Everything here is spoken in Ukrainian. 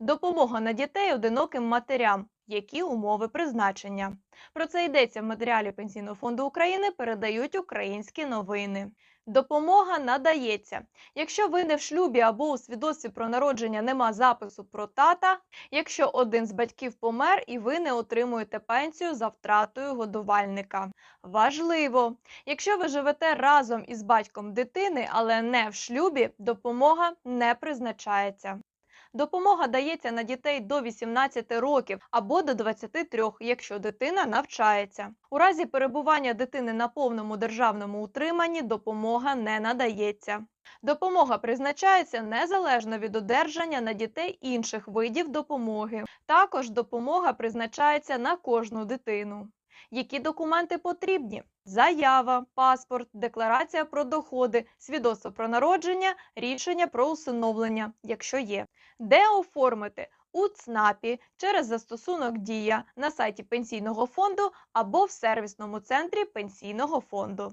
Допомога на дітей одиноким матерям. Які умови призначення? Про це йдеться в матеріалі Пенсійного фонду України. Передають українські новини. Допомога надається, якщо ви не в шлюбі або у свідоцтві про народження нема запису про тата, якщо один з батьків помер і ви не отримуєте пенсію за втратою годувальника. Важливо, якщо ви живете разом із батьком дитини, але не в шлюбі, допомога не призначається. Допомога дається на дітей до 18 років або до 23, якщо дитина навчається. У разі перебування дитини на повному державному утриманні допомога не надається. Допомога призначається незалежно від одержання на дітей інших видів допомоги. Також допомога призначається на кожну дитину. Які документи потрібні? Заява, паспорт, декларація про доходи, свідоцтво про народження, рішення про усиновлення, якщо є. Де оформити? У ЦНАПі через застосунок Дія на сайті Пенсійного фонду або в сервісному центрі Пенсійного фонду.